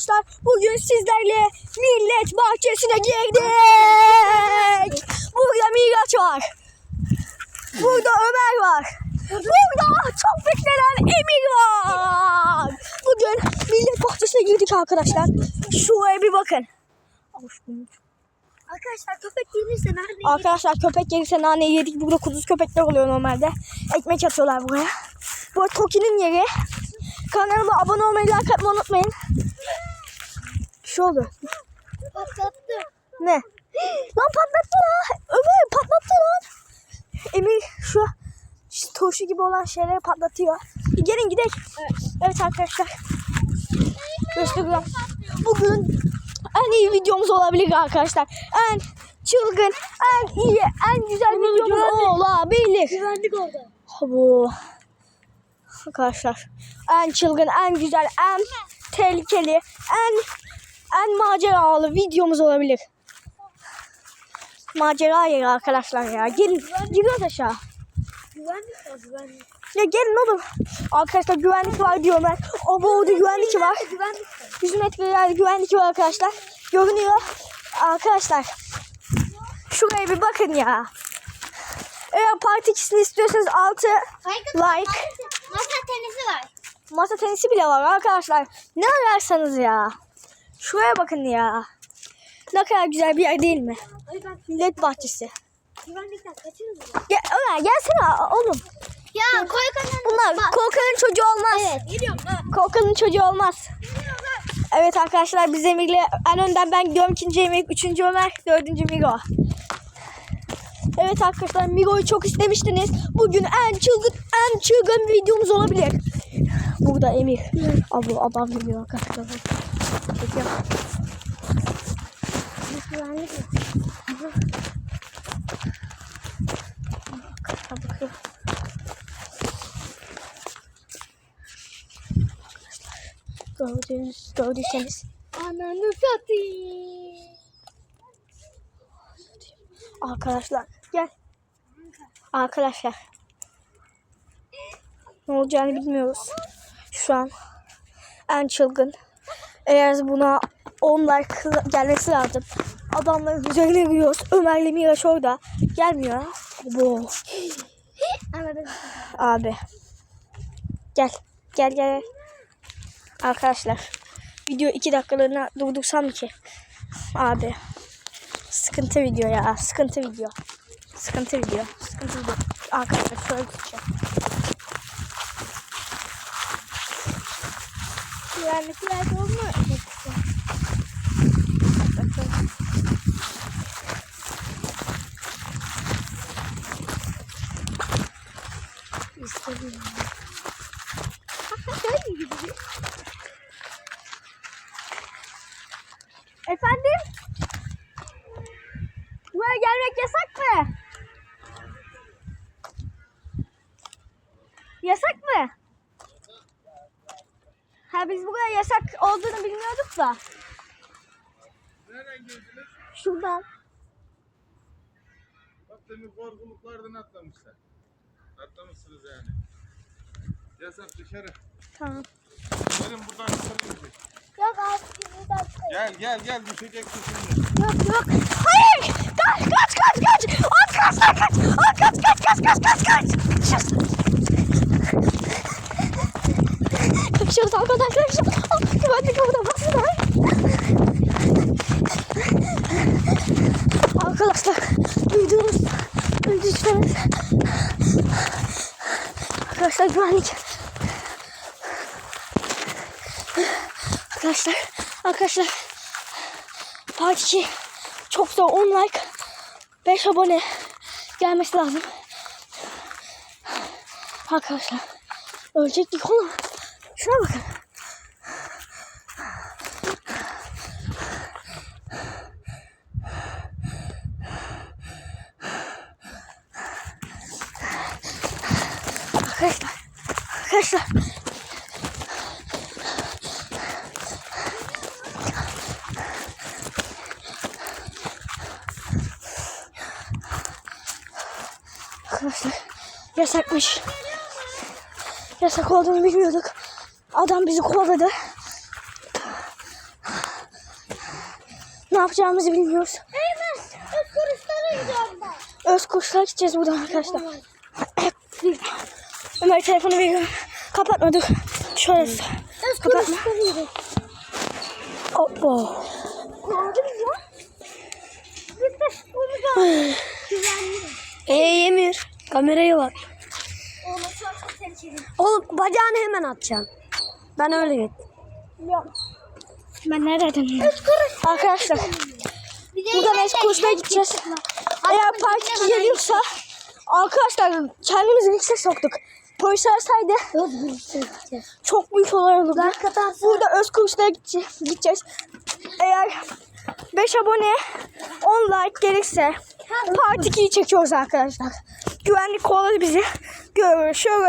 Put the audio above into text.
arkadaşlar. Bugün sizlerle millet bahçesine girdik. Burada Miraç var. Burada Ömer var. Burada çok beklenen Emir var. Bugün millet bahçesine girdik arkadaşlar. Şuraya bir bakın. Arkadaşlar köpek gelirse nerede? Arkadaşlar köpek gelirse nane yedik. Burada kuduz köpekler oluyor normalde. Ekmek atıyorlar buraya. Bu Toki'nin yeri. Kanalıma abone olmayı, like atmayı unutmayın. Şey oldu. Patlattı. Ne? Lan patlattı lan. Ömer patlattı lan. Emir şu şu turşu gibi olan şeyleri patlatıyor. Gelin gidelim. Evet, arkadaşlar. Gösteriyorum. Bugün en iyi videomuz olabilir arkadaşlar. En çılgın, en iyi, en güzel videomuz olabilir. Güvenlik orada. Bu arkadaşlar en çılgın, en güzel, en tehlikeli, en en maceralı videomuz olabilir. Macera yeri arkadaşlar ya. Gelin, giriyoruz aşağı. Güvenlik var güvenlik. Ya gelin oğlum. Arkadaşlar güvenlik var diyorum ben. O bu orada güvenlik var. Güvenlik var. 100 metre ileride güvenlik var arkadaşlar. Görünüyor. Arkadaşlar. Şuraya bir bakın ya. Eğer part 2'sini istiyorsanız 6 like. Masa tenisi var. Masa tenisi bile var arkadaşlar. Ne ararsanız ya. Şuraya bakın ya. Ne kadar güzel bir yer değil mi? Ay Millet bahçesi. güvenlikten kaçırız mı? Gel, Ömer gelsene oğlum. Ya koy kanalına. Bunlar korkanın çocuğu olmaz. Evet. Geliyorum lan. Korkanın çocuğu olmaz. Evet arkadaşlar biz Emir'le en önden ben gidiyorum. ikinci Emir, üçüncü Ömer, dördüncü Miro. Evet arkadaşlar Miro'yu çok istemiştiniz. Bugün en çılgın, en çılgın videomuz olabilir. Burada Emir. Abi adam geliyor arkadaşlar. Çekiyorum. Güvenlik mi? Bakıyor. Gördüğünüz, gördüyseniz. Ananı satayım. Arkadaşlar gel. Arkadaşlar. Ne olacağını bilmiyoruz. Şu an en çılgın. Eğer buna 10 like gelmesi lazım. Adamların üzerine yürüyoruz. Ömer'le Miraç orada. Gelmiyor. Bu. Abi. Gel. Gel gel. Arkadaşlar. Video 2 dakikalığına durdursam ki. Abi. Sıkıntı video ya. Sıkıntı video. Sıkıntı video. Sıkıntı video. Arkadaşlar şöyle tutacağım. Efendim? Buraya gelmek yasak mı? Yasak mı? Ha biz buraya yasak olduğunu bilmiyorduk da. Nereden girdiniz? Şuradan. Bak demin korkuluklardan atlamışlar. Atlamışsınız yani. Yasak dışarı. Tamam. Gelin buradan gidecek. Yok abi buradan Gel gel gel düşeceksin şimdi. Yok yok. Hayır! Kaç kaç kaç kaç! Arkadaşlar kaç! Aa, kaç kaç kaç kaç kaç kaç! Kaçıyoruz. Kaçıyoruz arkadaşlar. Aa, Güvenlik burada basınlar. Arkadaşlar duydunuz. Duydunuz. Arkadaşlar güvenlik. Arkadaşlar. Arkadaşlar. Part 2 çok zor 10 like 5 abone gelmesi lazım. Arkadaşlar ölecektik oğlum. Şuna bakın. Arkadaşlar Arkadaşlar Arkadaşlar yasakmış. Yasak olduğunu bilmiyorduk. Adam bizi kovaladı. yapacağımızı bilmiyoruz. Eymen. Öz kuruşlara gidiyorum ben. Öz kuşlar gideceğiz buradan arkadaşlar. Ömer telefonu veriyorum. Kapatma dur. Şöyle. Öz kuruşlara gidiyorum. Hoppa. Gördün mü? Güvenli. Ee Emir. Kameraya bak. Onu çok tehlikeli. Oğlum bacağını hemen atacaksın. Ben öyle gittim. Yok. Ben nereden? Arkadaşlar buradan eski çok gideceğiz. Eğer park 2 geliyorsa arkadaşlar kendimizi yüksek soktuk. Polis arasaydı çok büyük olay olurdu. Burada öz gideceğiz. gideceğiz. Eğer 5 abone 10 like gelirse part 2'yi çekiyoruz arkadaşlar. Güvenlik kovaladı bizi. Görüşürüz.